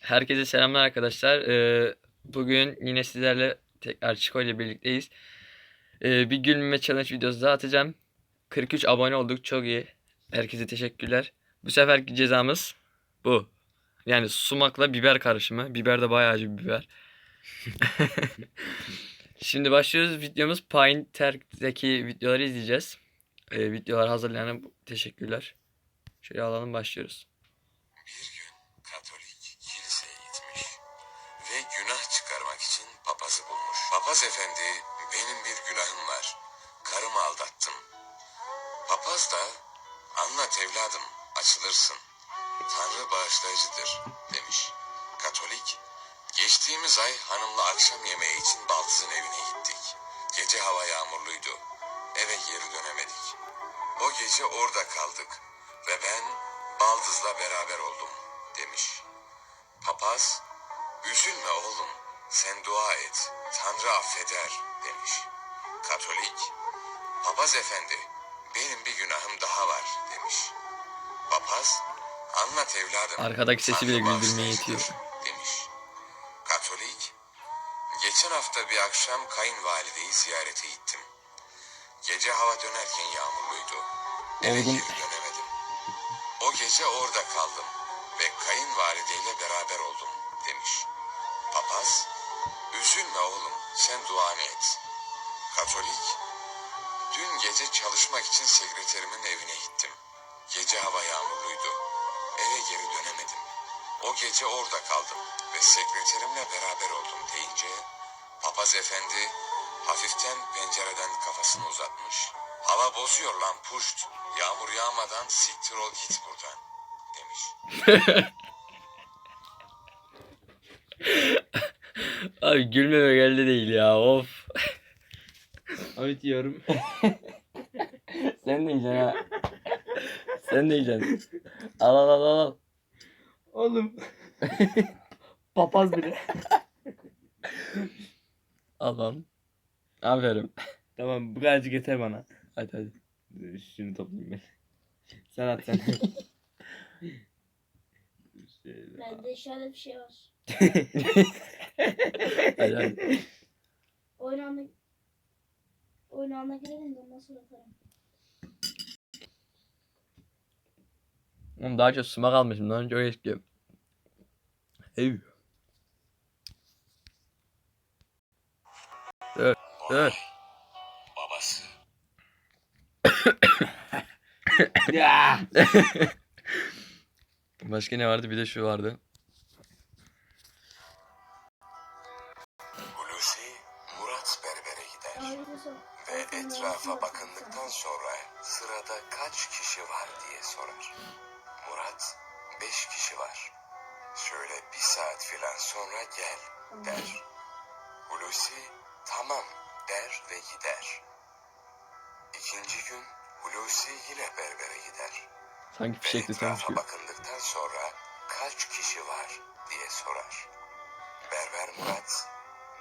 Herkese selamlar arkadaşlar. Ee, bugün yine sizlerle tekrar Çiko ile birlikteyiz. Ee, bir gülmeme challenge videosu daha atacağım. 43 abone olduk. Çok iyi. Herkese teşekkürler. Bu seferki cezamız bu. Yani sumakla biber karışımı. Biber de bayağı acı bir biber. Şimdi başlıyoruz. Videomuz Painter'deki videoları izleyeceğiz. Ee, videolar hazırlayan teşekkürler. Şöyle alalım başlıyoruz. Papaz da anlat evladım açılırsın. Tanrı bağışlayıcıdır demiş. Katolik geçtiğimiz ay hanımla akşam yemeği için baldızın evine gittik. Gece hava yağmurluydu. Eve geri dönemedik. O gece orada kaldık ve ben baldızla beraber oldum demiş. Papaz, üzülme oğlum, sen dua et, Tanrı affeder demiş. Katolik, papaz efendi, benim bir günahım daha var demiş. Papaz, anlat evladım. Arkadaki sesi bile güldürmeye bağışlayıcıdır," yetiyor. Demiş. Katolik, geçen hafta bir akşam kayınvalideyi ziyarete gittim. Gece hava dönerken yağmurluydu. Eve Oğlum. geri dönemedim. O gece orada kaldım ve kayınvalideyle beraber oldum demiş. Papaz, üzülme oğlum sen duanı et. Katolik, dün gece çalışmak için sekreterimin evine gittim. Gece hava yağmurluydu. Eve geri dönemedim. O gece orada kaldım ve sekreterimle beraber oldum deyince papaz efendi hafiften pencereden kafasını uzatmış. Hava bozuyor lan puşt. Yağmur yağmadan siktir ol git buradan demiş. Abi gülmeme geldi değil ya of. Ahmet yiyorum. Sen de yiyeceksin ha. Sen de yiyeceksin. Al al al al. Oğlum. Papaz bile. Al lan. Aferin. tamam bu kadarcık yeter bana. Hadi hadi. Dur, Şunu toplayayım ben. Sen at sen. Şöyle. Bende şöyle bir şey var. Hadi hadi. Anına girelim de ondan sonra atarım. Oğlum daha çok sumak almışım lan çok eski. Ev. Dur dur. Babası. ya. Başka ne vardı bir de şu vardı. Etrafa bakındıktan sonra sırada kaç kişi var diye sorar. Murat, beş kişi var. Şöyle bir saat filan sonra gel der. Hulusi, tamam der ve gider. İkinci gün Hulusi yine berbere gider. Sanki fişekli etrafa tanışıyor. bakındıktan sonra kaç kişi var diye sorar. Berber Murat,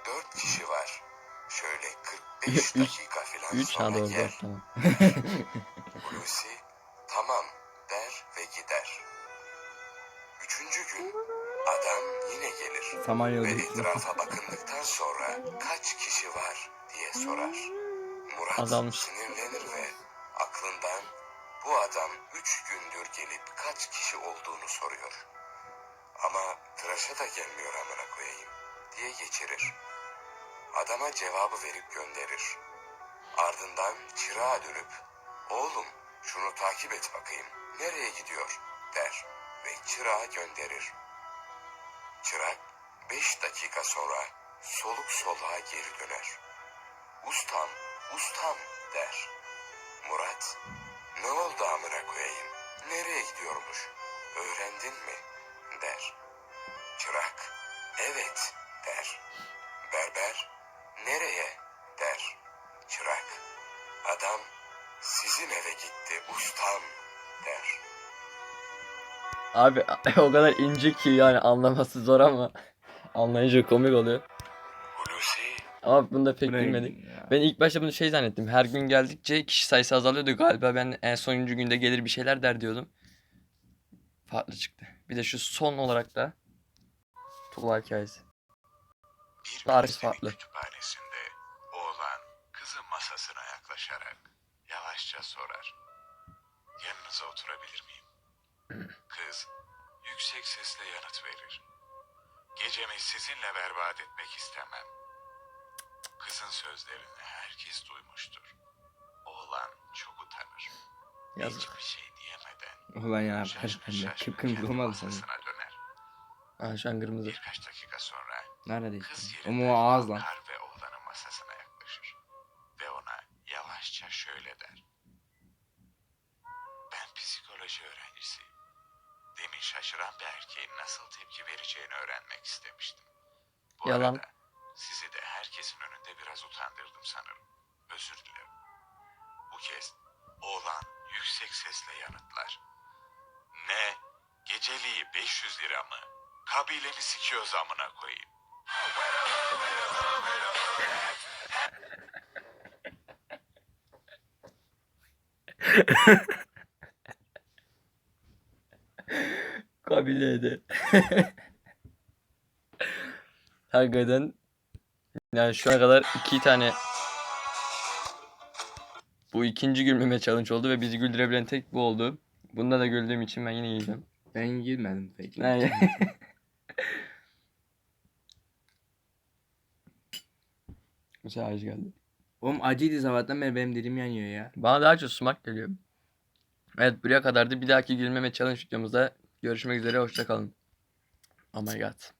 dört kişi var. Şöyle 45 Üç- dakika filan 3 ha sonra doğru gel. tamam. Hulusi tamam der ve gider. Üçüncü gün adam yine gelir Samanyolu ve etrafa bakındıktan sonra kaç kişi var diye sorar. Murat Azalmış. sinirlenir ve aklından bu adam üç gündür gelip kaç kişi olduğunu soruyor. Ama tıraşa da gelmiyor amına koyayım diye geçirir. Adama cevabı verip gönderir. Ardından çırağa dönüp oğlum şunu takip et bakayım nereye gidiyor der ve çırağı gönderir. Çırak beş dakika sonra soluk soluğa geri döner. Ustam, ustam der. Murat, ne oldu amına koyayım? Nereye gidiyormuş? Öğrendin mi? der. Çırak, evet der. Berber, nereye? der. Çırak, adam sizin eve gitti ustam der. Abi o kadar ince ki yani anlaması zor ama anlayınca komik oluyor. Hulusi Ama bunda pek Buraya bilmedik. Ben ilk başta bunu şey zannettim. Her gün geldikçe kişi sayısı azalıyordu galiba. Ben en sonuncu günde gelir bir şeyler der diyordum. Farklı çıktı. Bir de şu son olarak da Tuğla hikayesi. Bir Tarih farklı. kütüphanesinde oğlan kızın masasına yaklaşarak yavaşça sorar. Yanınıza oturabilir miyim? Kız yüksek sesle yanıt verir. Gecemi sizinle berbat etmek istemem. Kızın sözlerini herkes duymuştur. Oğlan çok utanır. Yazık. Hiçbir şey diyemeden Ulan ya şaşkın şaşkın kıpkırmızı kendi masasına döner. Aa, şu an kırmızı. Birkaç dakika sonra Nerede yerinden Ama o ağız lan. ve oğlanın masasına yaklaşır. Ve ona yavaşça şöyle der. Ben psikoloji öğrencisiyim. Demin şaşıran bir erkeğin nasıl tepki vereceğini öğrenmek istemiştim. Bu Yalan. arada sizi de herkesin önünde biraz utandırdım sanırım. Özür dilerim. Bu kez oğlan yüksek sesle yanıtlar. Ne? Geceliği 500 lira mı? Kabileni sikiyoruz amına koyayım. Kabileydi. Hakikaten yani şu ana kadar iki tane bu ikinci gülmeme challenge oldu ve bizi güldürebilen tek bu oldu. Bunda da güldüğüm için ben yine yiyeceğim. Ben girmedim peki. Mesela acı geldi. Oğlum acıydı sabahtan beri benim dilim yanıyor ya. Bana daha çok sumak geliyor. Evet buraya kadardı. Bir dahaki gülmeme challenge videomuzda görüşmek üzere. Hoşça kalın. Oh my god.